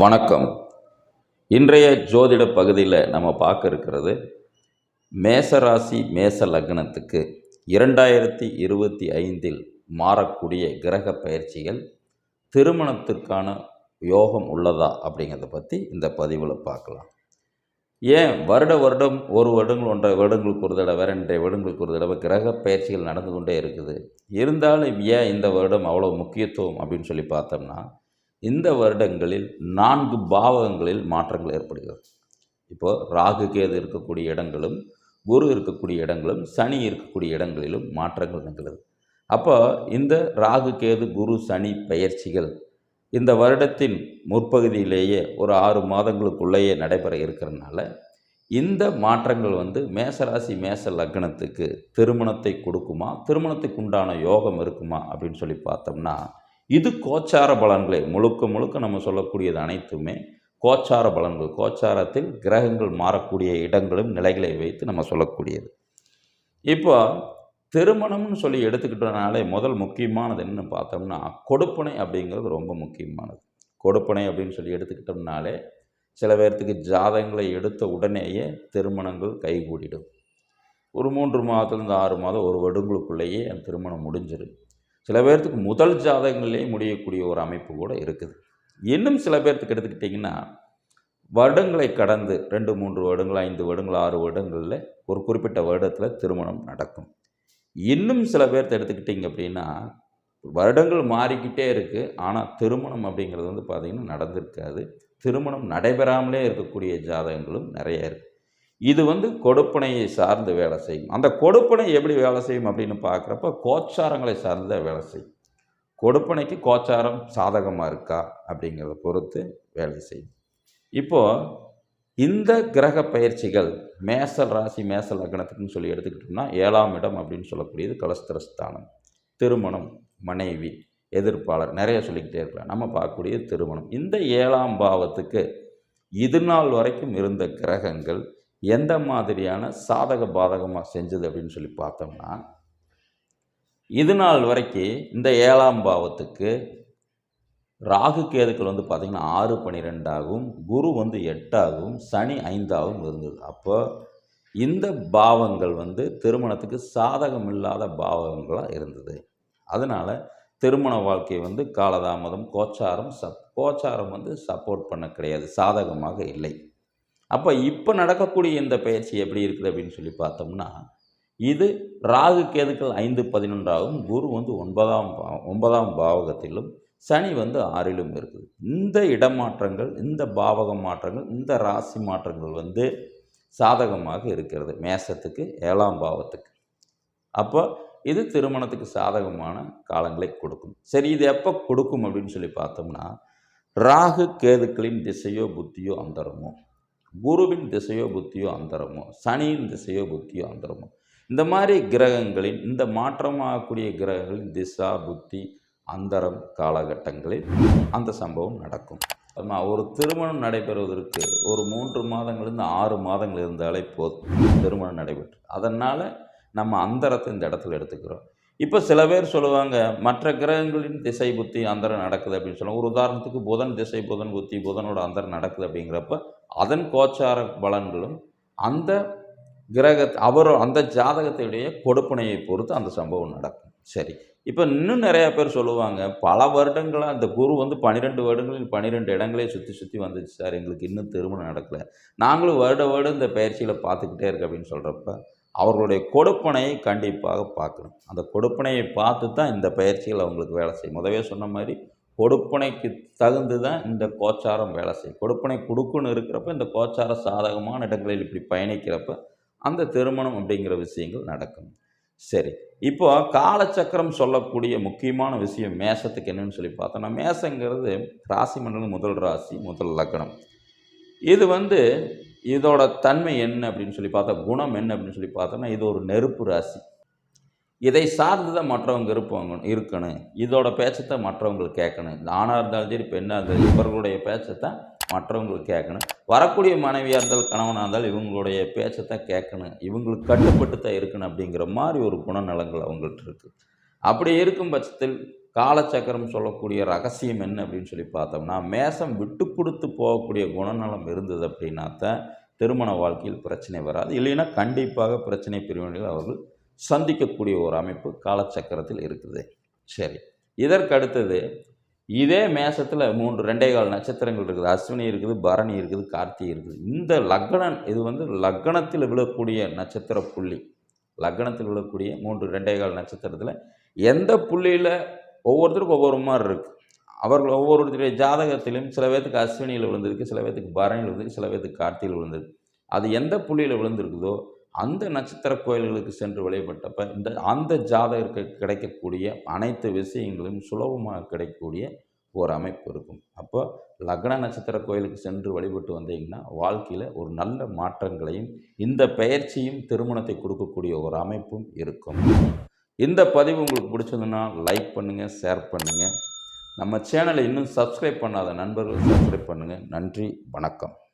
வணக்கம். இன்றைய ஜோதிட பகுதியில் நம்ம பார்க்க இருக்கிறது மேசராசி மேச லக்னத்துக்கு இரண்டாயிரத்தி இருபத்தி ஐந்தில் மாறக்கூடிய கிரக பயிற்சிகள் திருமணத்திற்கான யோகம் உள்ளதா அப்படிங்கிறத பற்றி இந்த பதிவில் பார்க்கலாம். ஏன் வருட வருடம் ஒரு வருடங்கள் ஒன்றரை வருடங்களுக்கு ஒரு தடவை ரெண்டரை வருடங்களுக்கு ஒரு தடவை கிரக பயிற்சிகள் நடந்து கொண்டே இருக்குது. இருந்தாலும் ஏன் இந்த வருடம் அவ்வளோ முக்கியத்துவம் அப்படின்னு சொல்லி பார்த்தோம்னா இந்த வருடங்களில் நான்கு பாவகங்களில் மாற்றங்கள் ஏற்படுகிறது. இப்போது ராகு கேது இருக்கக்கூடிய இடங்களும் குரு இருக்கக்கூடிய இடங்களும் சனி இருக்கக்கூடிய இடங்களிலும் மாற்றங்கள் நிகழ்கிறது அப்போ இந்த ராகு கேது குரு சனி பயிற்சிகள் இந்த வருடத்தின் முற்பகுதியிலேயே ஒரு ஆறு மாதங்களுக்குள்ளேயே நடைபெற இருக்கிறதுனால இந்த மாற்றங்கள் வந்து மேசராசி மேச லக்னத்துக்கு திருமணத்தை கொடுக்குமா திருமணத்துக்கு உண்டான யோகம் இருக்குமா அப்படின்னு சொல்லி பார்த்தோம்னா இது கோச்சார பலன்களே முழுக்க முழுக்க நம்ம சொல்லக்கூடியது அனைத்துமே கோச்சார பலன்கள். கோச்சாரத்தில் கிரகங்கள் மாறக்கூடிய இடங்களும் நிலைகளை வைத்து நம்ம சொல்லக்கூடியது. இப்போ திருமணம்னு சொல்லி எடுத்துக்கிட்டனாலே முதல் முக்கியமானது என்னன்னு பார்த்தோம்னா கொடுப்பனை அப்படிங்கிறது ரொம்ப முக்கியமானது. கொடுப்பனை அப்படின்னு சொல்லி எடுத்துக்கிட்டோம்னாலே சில பேர்த்துக்கு ஜாதகங்களை எடுத்த உடனேயே திருமணங்கள் கைகூடிடும். ஒரு மூன்று மாதத்துலேருந்து ஆறு மாதம் ஒரு வருடங்களுக்குள்ளேயே அந்த திருமணம் முடிஞ்சிடும். சில பேர்த்துக்கு முதல் ஜாதகங்கள்லேயும் முடியக்கூடிய ஒரு அமைப்பு கூட இருக்குது. இன்னும் சில பேர்த்துக்கு எடுத்துக்கிட்டிங்கன்னா வருடங்களை கடந்து ரெண்டு மூன்று வருடங்கள் ஐந்து வருடங்கள் ஆறு வருடங்களில் ஒரு குறிப்பிட்ட வருடத்தில் திருமணம் நடக்கும். இன்னும் சில பேர்த்த எடுத்துக்கிட்டிங்க அப்படின்னா வருடங்கள் மாறிக்கிட்டே இருக்குது ஆனால் திருமணம் அப்படிங்கிறது வந்து பார்த்திங்கன்னா நடந்திருக்காது. திருமணம் நடைபெறாமலே இருக்கக்கூடிய ஜாதகங்களும் நிறைய இருக்குது இது வந்து கொடுப்பனையை சார்ந்து வேலை செய்யும். அந்த கொடுப்பனை எப்படி வேலை செய்யும் அப்படின்னு பார்க்குறப்ப கோச்சாரங்களை சார்ந்து வேலை செய்யும். கொடுப்பனைக்கு கோச்சாரம் சாதகமாக இருக்கா அப்படிங்கிறத பொறுத்து வேலை செய்யும். இப்போது இந்த கிரக பயிற்சிகள் மேசல் ராசி மேசல் லக்னத்துக்குன்னு சொல்லி எடுத்துக்கிட்டோம்னா ஏழாம் இடம் அப்படின்னு சொல்லக்கூடியது கலஸ்திரஸ்தானம். திருமணம் மனைவி எதிர்ப்பாளர் நிறைய சொல்லிக்கிட்டே இருக்கலாம். நம்ம பார்க்கக்கூடிய திருமணம். இந்த ஏழாம் பாவத்துக்கு இது நாள் வரைக்கும் இருந்த கிரகங்கள் எந்த மாதிரியான சாதக பாதகமாக செஞ்சது அப்படின்னு சொல்லி பார்த்தோம்னா இது நாள் வரைக்கும் இந்த ஏழாம் பாவத்துக்கு ராகு கேதுக்கள் வந்து பார்த்திங்கன்னா ஆறு பன்னிரெண்டாகவும் குரு வந்து எட்டாகவும் சனி ஐந்தாகவும் இருந்தது. அப்போ இந்த பாவங்கள் வந்து திருமணத்துக்கு சாதகம் இல்லாத பாவங்களாக இருந்தது. அதனால் திருமண வாழ்க்கை வந்து காலதாமதம் கோச்சாரம் சப் கோச்சாரம் வந்து சப்போர்ட் பண்ண கிடையாது சாதகமாக இல்லை. அப்போ இப்போ நடக்கக்கூடிய இந்த பயிற்சி எப்படி இருக்குது அப்படின்னு சொல்லி பார்த்தோம்னா இது ராகு கேதுக்கள் ஐந்து பதினொன்றாகவும் குரு வந்து ஒன்பதாம் ஒன்பதாம் பாவகத்திலும் சனி வந்து ஆறிலும் இருக்குது. இந்த இடமாற்றங்கள் இந்த பாவக மாற்றங்கள் இந்த ராசி மாற்றங்கள் வந்து சாதகமாக இருக்கிறது. மேசத்துக்கு ஏழாம் பாவத்துக்கு. அப்போ இது திருமணத்துக்கு சாதகமான காலங்களை கொடுக்கும். சரி இது எப்போ கொடுக்கும் அப்படின்னு சொல்லி பார்த்தோம்னா ராகு கேதுக்களின் திசையோ புத்தியோ அந்தரமோ. குருவின் திசையோ புத்தியோ அந்தரமோ சனியின் திசையோ புத்தியோ அந்தரமோ. இந்த மாதிரி கிரகங்களின் இந்த மாற்றமாகக்கூடிய கிரகங்களின் திசா புத்தி அந்தரம் காலகட்டங்களில் அந்த சம்பவம் நடக்கும். அதுமா ஒரு திருமணம் நடைபெறுவதற்கு ஒரு மூன்று மாதங்கள்லேருந்து ஆறு மாதங்கள் இருந்தாலே போதும். திருமணம் நடைபெற்று. அதனால் நம்ம அந்தரத்தை இந்த இடத்துல எடுத்துக்கிறோம். இப்போ சில பேர் சொல்லுவாங்க மற்ற கிரகங்களின் திசை புத்தி அந்தரம் நடக்குது அப்படின்னு சொல்லுவாங்க. ஒரு உதாரணத்துக்கு புதன் திசை புதன் புத்தி புதனோட அந்தரம் நடக்குது அப்படிங்கிறப்ப அதன் கோச்சார பலன்களும் அந்த கிரக அவரோ அந்த ஜாதகத்துடைய கொடுப்பனையை பொறுத்து அந்த சம்பவம் நடக்கும். சரி. இப்போ இன்னும் நிறையா பேர் சொல்லுவாங்க பல வருடங்களாக அந்த குரு வந்து பன்னிரெண்டு வருடங்களில் பன்னிரெண்டு இடங்களே சுற்றி சுற்றி வந்துச்சு சார் எங்களுக்கு இன்னும் திருமணம் நடக்கலை. நாங்களும் வருட வருடம் இந்த பயிற்சியில் பார்த்துக்கிட்டே இருக்கு அப்படின்னு சொல்கிறப்ப அவர்களுடைய கொடுப்பனையை கண்டிப்பாக பார்க்கணும். அந்த கொடுப்பனையை பார்த்து தான் இந்த பயிற்சிகள் அவங்களுக்கு வேலை செய்யும். முதவே சொன்ன மாதிரி கொடுப்பனைக்கு தகுந்து தான் இந்த கோச்சாரம் வேலை செய்யும். கொடுப்பனை கொடுக்குன்னு இருக்கிறப்ப இந்த கோச்சார சாதகமான இடங்களில் இப்படி பயணிக்கிறப்ப அந்த திருமணம் அப்படிங்கிற விஷயங்கள் நடக்கும். சரி இப்போ காலச்சக்கரம் சொல்லக்கூடிய முக்கியமான விஷயம் மேசத்துக்கு என்னன்னு சொல்லி பார்த்தோம்னா மேசங்கிறது ராசி மண்டலம் முதல் ராசி முதல் லக்னம். இது வந்து இதோட தன்மை என்ன அப்படின்னு சொல்லி பார்த்தா குணம் என்ன அப்படின்னு சொல்லி பார்த்தோம்னா இது ஒரு நெருப்பு ராசி. இதை சார்ந்து தான் மற்றவங்க இருப்பாங்க இருக்கணும். இதோட பேச்சத்தை மற்றவங்களுக்கு கேட்கணும். இந்த ஆணாக இருந்தாலும் சரி பெண்ணாக இருந்தாலும் இவர்களுடைய பேச்சத்தை மற்றவங்களுக்கு கேட்கணும். வரக்கூடிய மனைவியாக இருந்தாலும் கணவனாக இருந்தாலும் இவங்களுடைய பேச்சத்தை கேட்கணும். இவங்களுக்கு கட்டுப்பட்டு தான் இருக்கணும் அப்படிங்கிற மாதிரி ஒரு குணநலங்கள் அவங்கள்ட்ட இருக்குது அப்படி இருக்கும் பட்சத்தில் காலச்சக்கரம் சொல்லக்கூடிய ரகசியம் என்ன அப்படின்னு சொல்லி பார்த்தோம்னா மேசம் விட்டு கொடுத்து போகக்கூடிய குணநலம் இருந்தது அப்படின்னா தான் திருமண வாழ்க்கையில் பிரச்சனை வராது. இல்லைன்னா கண்டிப்பாக பிரச்சனை பிரிவினைகள் அவர்கள். சந்திக்கக்கூடிய ஒரு அமைப்பு காலச்சக்கரத்தில் இருக்குது. சரி இதற்கு அடுத்தது இதே மேசத்தில் மூன்று ரெண்டே கால் நட்சத்திரங்கள் இருக்குது. அஸ்வினி இருக்குது பரணி இருக்குது கார்த்திகை இருக்குது. இந்த லக்னம் இது வந்து லக்னத்தில் விழக்கூடிய நட்சத்திர புள்ளி. லக்னத்தில் விழக்கூடிய மூன்று ரெண்டே கால் நட்சத்திரத்தில் எந்த புள்ளியில் ஒவ்வொருத்தருக்கும் ஒவ்வொரு மாதிரி இருக்குது அவர்கள் ஒவ்வொருத்தருடைய ஜாதகத்திலும் சில பேர்த்துக்கு அஸ்வினியில் விழுந்திருக்கு சில பேர்த்துக்கு பரணியில் விழுந்திருக்கு சில பேர்த்துக்கு கார்த்தியில் விழுந்திருக்கு. அது எந்த புள்ளியில் விழுந்திருக்குதோ அந்த நட்சத்திர கோயில்களுக்கு சென்று வழிபட்டப்ப இந்த அந்த ஜாதகருக்கு கிடைக்கக்கூடிய அனைத்து விஷயங்களும் சுலபமாக கிடைக்கக்கூடிய ஒரு அமைப்பு இருக்கும். அப்போ லக்ன நட்சத்திர கோயிலுக்கு சென்று வழிபட்டு வந்தீங்கன்னா வாழ்க்கையில் ஒரு நல்ல மாற்றங்களையும் இந்த பயிற்சியும் திருமணத்தை கொடுக்கக்கூடிய ஒரு அமைப்பும் இருக்கும். இந்த பதிவு உங்களுக்கு பிடிச்சதுன்னா லைக் பண்ணுங்கள் ஷேர் பண்ணுங்கள் நம்ம சேனலை இன்னும் சப்ஸ்கிரைப் பண்ணாத நண்பர்கள் சப்ஸ்கிரைப் பண்ணுங்கள் நன்றி வணக்கம்.